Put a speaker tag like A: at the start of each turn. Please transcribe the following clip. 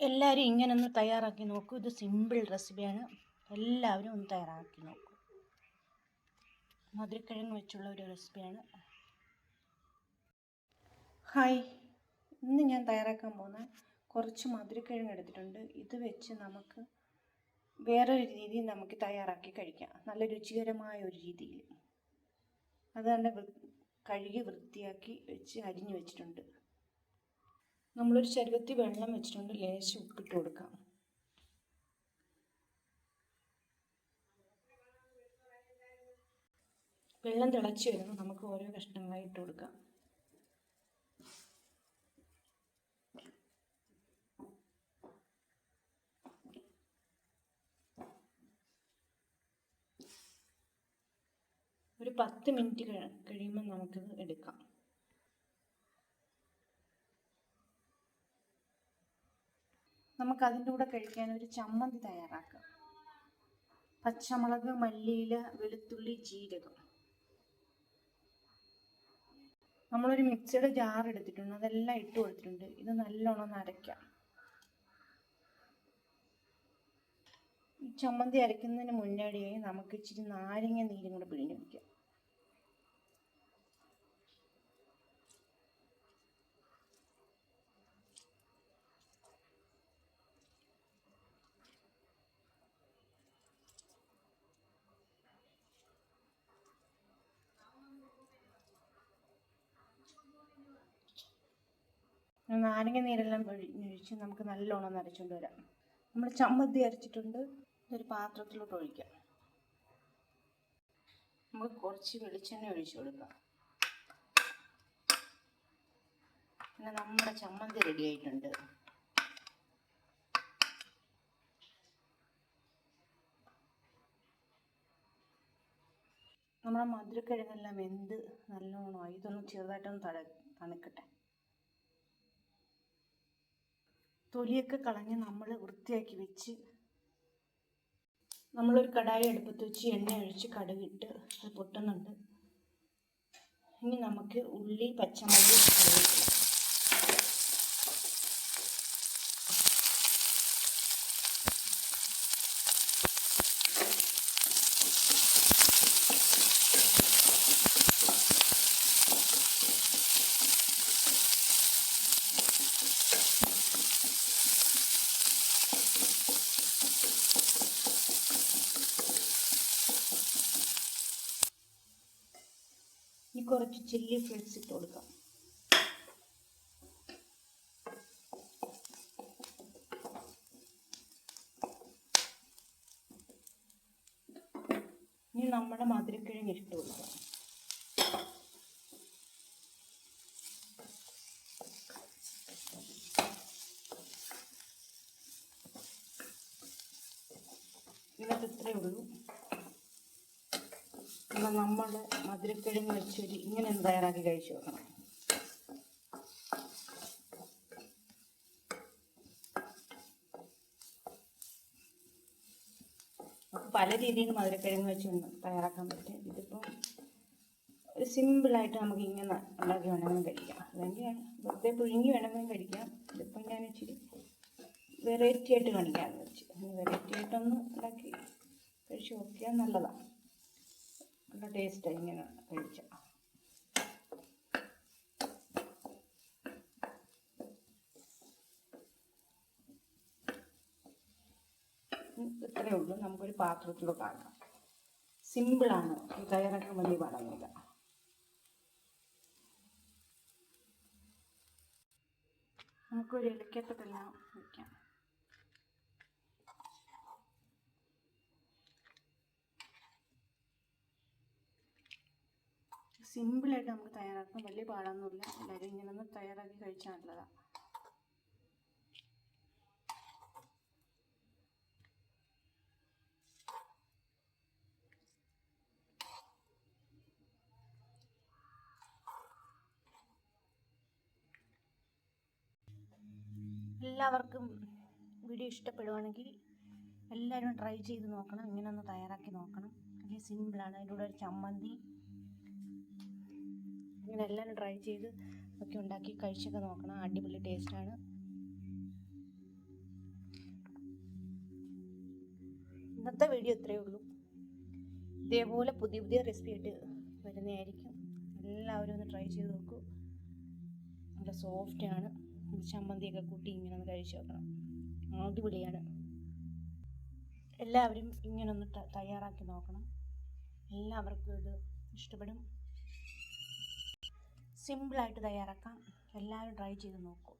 A: എല്ലാവരും ഇങ്ങനെ ഒന്ന് തയ്യാറാക്കി നോക്കൂ. ഇത് സിമ്പിൾ റെസിപ്പിയാണ്. എല്ലാവരും ഒന്ന് തയ്യാറാക്കി നോക്കൂ. മധുരക്കിഴങ്ങ് വെച്ചുള്ള ഒരു റെസിപ്പിയാണ്. ഹായ്. ഇന്ന് ഞാൻ തയ്യാറാക്കാൻ പോകുന്ന കുറച്ച് മധുരക്കിഴങ്ങ് എടുത്തിട്ടുണ്ട്. ഇത് വെച്ച് നമുക്ക് വേറൊരു രീതിയിൽ നമുക്ക് തയ്യാറാക്കി കഴിക്കാം. നല്ല രുചികരമായ ഒരു രീതിയിൽ. അത് കഴുകി വൃത്തിയാക്കി വെച്ച് അരിഞ്ഞു വെച്ചിട്ടുണ്ട്. നമ്മളൊരു ചരുവത്തി വെള്ളം വെച്ചിട്ടുണ്ട് ലേശം ഉപ്പിട്ട് കൊടുക്കാം. വെള്ളം തിളച്ച് വരുമ്പോൾ നമുക്ക് ഓരോ കഷ്ണങ്ങളായി ഇട്ട് കൊടുക്കാം. ഒരു പത്ത് മിനിറ്റ് കഴിയുമ്പോൾ നമുക്കിത് എടുക്കാം. നമുക്ക് അതിന്റെ കൂടെ കഴിക്കാൻ ഒരു ചമ്മന്തി തയ്യാറാക്കാം. പച്ചമുളക് മല്ലിയില വെളുത്തുള്ളി ജീരകം. നമ്മളൊരു മിക്സിയുടെ ജാർ എടുത്തിട്ടുണ്ട്. അതെല്ലാം ഇട്ട് കൊടുത്തിട്ടുണ്ട്. ഇത് നല്ലോണം അരയ്ക്കാം ഈ ചമ്മന്തി അരയ്ക്കുന്നതിന് മുന്നാടിയായി നമുക്ക് ഇച്ചിരി നാരങ്ങ നീരും കൂടെ പിഴിഞ്ഞ് വയ്ക്കാം നാരങ്ങ നീരെല്ലാം ഒഴിച്ച് നമുക്ക് നല്ലോണം നരച്ചുകൊണ്ട് വരാം. നമ്മൾ ചമ്മന്തി അരച്ചിട്ടുണ്ട്. ഇതൊരു പാത്രത്തിലോട്ട് ഒഴിക്കാം. നമുക്ക് കുറച്ച് വെളിച്ചെണ്ണ ഒഴിച്ചു കൊടുക്കാം. പിന്നെ നമ്മുടെ ചമ്മന്തി റെഡി ആയിട്ടുണ്ട്. നമ്മുടെ മധുരക്കിഴങ്ങെല്ലാം വെന്ത് നല്ലോണമായി ഇതൊന്ന് ചെറുതായിട്ടൊന്ന് തട തണുക്കട്ടെ. തൊലിയൊക്കെ കളഞ്ഞ് നമ്മൾ വൃത്തിയാക്കി വെച്ച് നമ്മളൊരു കടായി അടുപ്പത്ത് വെച്ച് എണ്ണ ഒഴിച്ച് കടുകിട്ട് അത് പൊട്ടുന്നുണ്ട്. ഇനി നമുക്ക് ഉള്ളി പച്ചമുളക് കറിവേപ്പില ഇനി കുറച്ച് ചില്ലി ഫ്ലേക്സ് ഇട്ട് കൊടുക്കാം. ഇനി നമ്മുടെ മധുരക്കിഴങ്ങ് ഇട്ട് കൊടുക്കാം. ഇതൊക്കെ ഇത്രയേ ഉള്ളൂ. എന്നാൽ നമ്മൾ മധുരക്കിഴങ്ങ് വെച്ചൊരു ഇങ്ങനെ ഒന്ന് തയ്യാറാക്കി കഴിച്ചു നോക്കണം. പല രീതിയിൽ മധുരക്കിഴങ്ങ് വെച്ച് തയ്യാറാക്കാൻ പറ്റും. ഇതിപ്പം ഒരു സിമ്പിളായിട്ട് നമുക്ക് ഇങ്ങനെ ഉണ്ടാക്കി വേണമെങ്കിലും കഴിക്കാം. അല്ലെങ്കിൽ വെറുതെ പുഴുങ്ങി വേണമെങ്കിലും കഴിക്കാം. ഇതിപ്പം ഞാൻ ഇച്ചിരി വെറൈറ്റി ആയിട്ട് കാണിക്കാമെന്ന് വെച്ച്. വെറൈറ്റി ആയിട്ടൊന്ന് ഉണ്ടാക്കി കഴിച്ച് നോക്കിയാൽ നല്ലതാണ്. നല്ല ടേസ്റ്റാണ് ഇങ്ങനെ കഴിച്ച. ഇത്രയേ ഉള്ളൂ. നമുക്കൊരു പാത്രത്തിലോട്ട് ആക്കാം. സിമ്പിളാണ് ഈ തയ്യാറാക്കാൻ വലിയ പാടൊന്നുമില്ല. നമുക്കൊരു ഇലക്കത്തെല്ലാം വയ്ക്കാം സിമ്പിളായിട്ട് നമുക്ക് തയ്യാറാക്കാം വലിയ പാടൊന്നുമില്ല. എല്ലാവരും ഇങ്ങനെ ഒന്ന് തയ്യാറാക്കി കഴിച്ചാൽ നല്ലതാണ് എല്ലാവർക്കും വീഡിയോ ഇഷ്ടപ്പെടുവാണെങ്കിൽ എല്ലാവരും ട്രൈ ചെയ്ത് നോക്കണം. ഇങ്ങനെ ഒന്ന് തയ്യാറാക്കി നോക്കണം. അല്ലെങ്കിൽ സിമ്പിളാണ്. അതിന്റെ കൂടെ ഒരു ചമ്മന്തി ഇങ്ങനെ എല്ലാം ട്രൈ ചെയ്ത് ഒക്കെ ഉണ്ടാക്കി കഴിച്ചൊക്കെ നോക്കണം. അടിപൊളി ടേസ്റ്റാണ് ഇന്നത്തെ വീഡിയോ ഇത്രയേ ഉള്ളൂ. ഇതേപോലെ പുതിയ പുതിയ റെസിപ്പി ആയിട്ട് വരുന്നതായിരിക്കും. എല്ലാവരും ഒന്ന് ട്രൈ ചെയ്ത് നോക്കൂ. നല്ല സോഫ്റ്റാണ് ചമ്മന്തിയൊക്കെ കൂട്ടി ഇങ്ങനെ ഒന്ന് കഴിച്ച് നോക്കണം. അടിപൊളിയാണ്. എല്ലാവരും ഇങ്ങനെ ഒന്ന് തയ്യാറാക്കി നോക്കണം. എല്ലാവർക്കും ഇത് ഇഷ്ടപ്പെടും. സിമ്പിളായിട്ട് തയ്യാറാക്കാം. എല്ലാവരും ട്രൈ ചെയ്ത് നോക്കൂ.